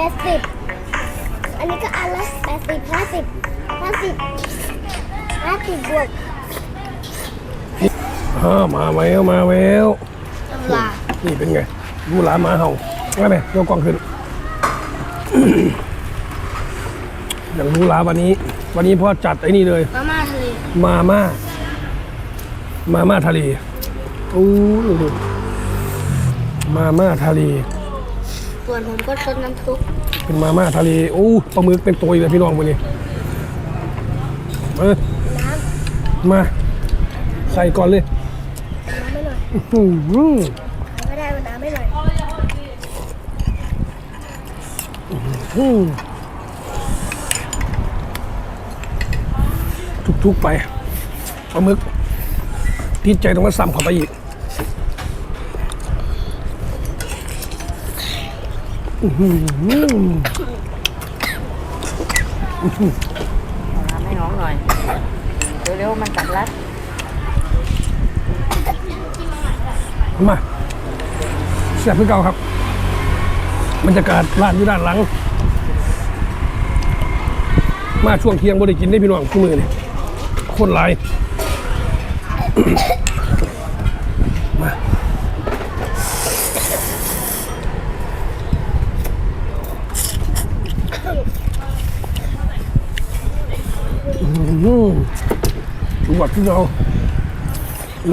แปดสิบอันนี้ก็อันละแปดสิบห้าสิบห้าสิบห้าสิบบวกอ่ามาแล้วมาแล้วตำรานี่เป็นไงดูหลาหมาเห่าว่าไงยกกล้องขึ้น อย่างดูหลาวันนี้ วันนี้พ่อจัดไอ้นี่เลย มาม่าทะเลมาม่า มาม่าทะเลโอ้ยมาม่าทะเล ส่วนผมก็ชดน้ำซุปเป็นมาม่าทะเลโอ้ปลาหมึกเป็นตัวอีกเลยพี่น้องวันนี้เออน้มา ใส่ก่อนเลยำน้ำไม่หน่อยอื้อหือก็ได้มาน้ำไม่หน่อยอืมทุกๆไปปลาหมึกที่ใจต้องมาซ้ำเข้าไปอีก ให้น้องหน่อย เร็วๆ มันกัดรัด มาเสียบพื่เก่าครับบรรยากาศร้านอยู่ด้านหลัง มาช่วงเที่ยงบ่ได้กินได้พี่น้องคู่มือนี่คนหลาย มา อืมดูวัดที่เรา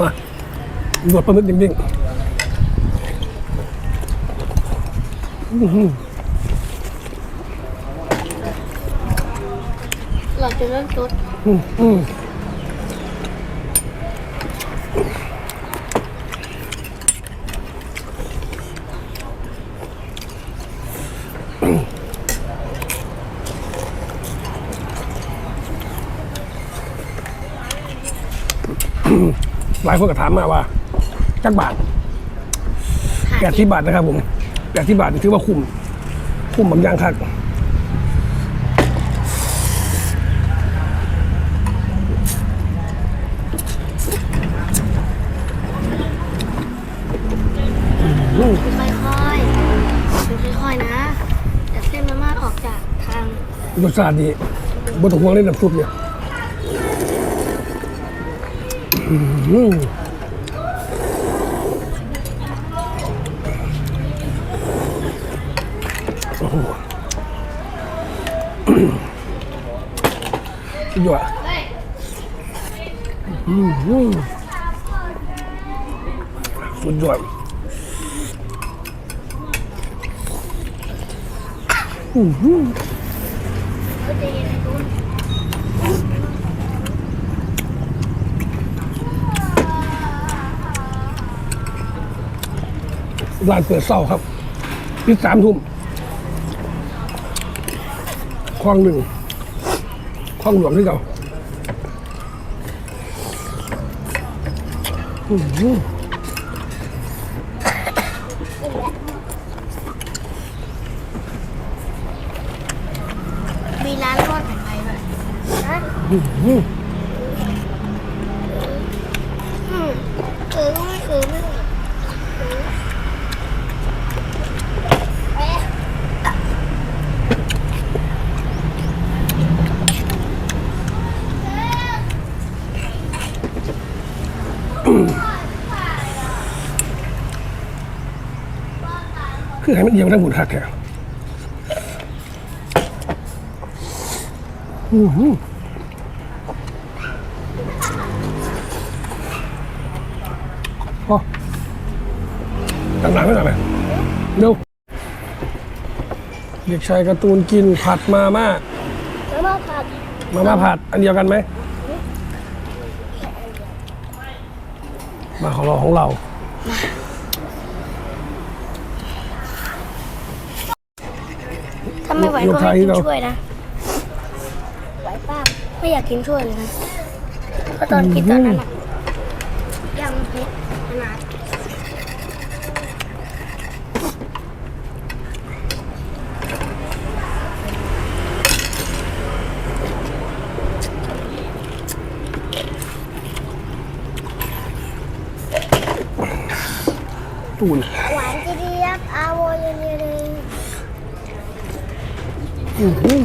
มาดูวัดปลาหมึกดิ่งๆหลอดจนเริ่มซุดอืม หลายคนก็ถามมาว่าจักบาทแปดที่บาทนะครับผมแปดที่บาทนี่ถือว่าคุ้มคุ้มบางอย่างครับค่อยๆดูค่อยๆนะแต่เส้นมาม่าออกจากทางรสชาติดีบนตะห่วงเล่นน้ำซุปเนี่ย โอ้โหสุดยอดอื้อหือสุดยอดอือ ร้านเปิดเศร้าครับปิดสามทุ่มคลองหนึ่งคลองหลวงที่เก่าอื้อหือมีร้านนวดแผนไทยด้วยนะอื้อหืออืมเออไม่เออไม่เออเอ๊ะ คือให้มันเอียงทั้งหมดหักแค่อื้อหือพอตั้งหลังไว้หน่อยไหมเร็วเด็กชายการ์ตูนกินผัดมาม่ามาม่าผัด มาม่าผัด อันเดียวกันไหม มาของเราของเรา ถ้าไม่ไหวก็ให้กินช่วยนะไหวป้าไม่อยากกินช่วยเลยนะก็ตอนกินตอนนั้นอะยังเผ็ดขนาด ตูนหวานจีเรียบอาโวยนเยอือหือ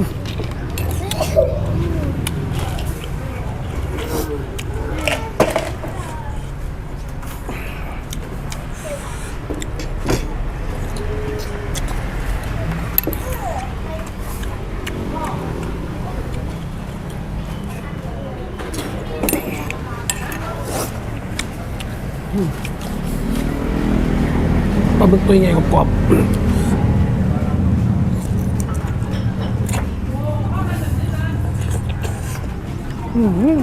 บึกตัวใหญ่กรอบอืม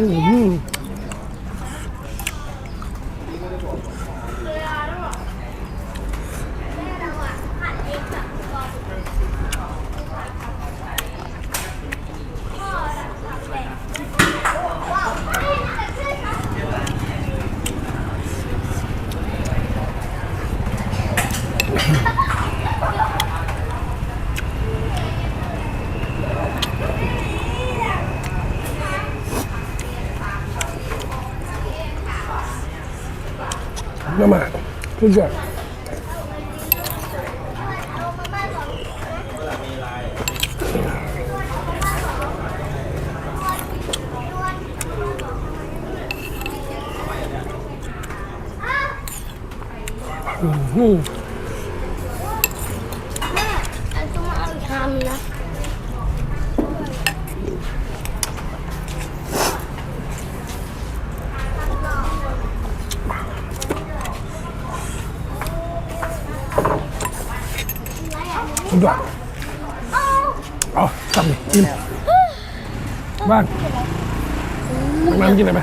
อื้อ หือน้ำมันทุกอย่างอื้อหือแม่อันต้องมาเอาอีกชามนึงนะ สุดยอดเอาจับดิกินบ้างน้ำกินอะไรไหม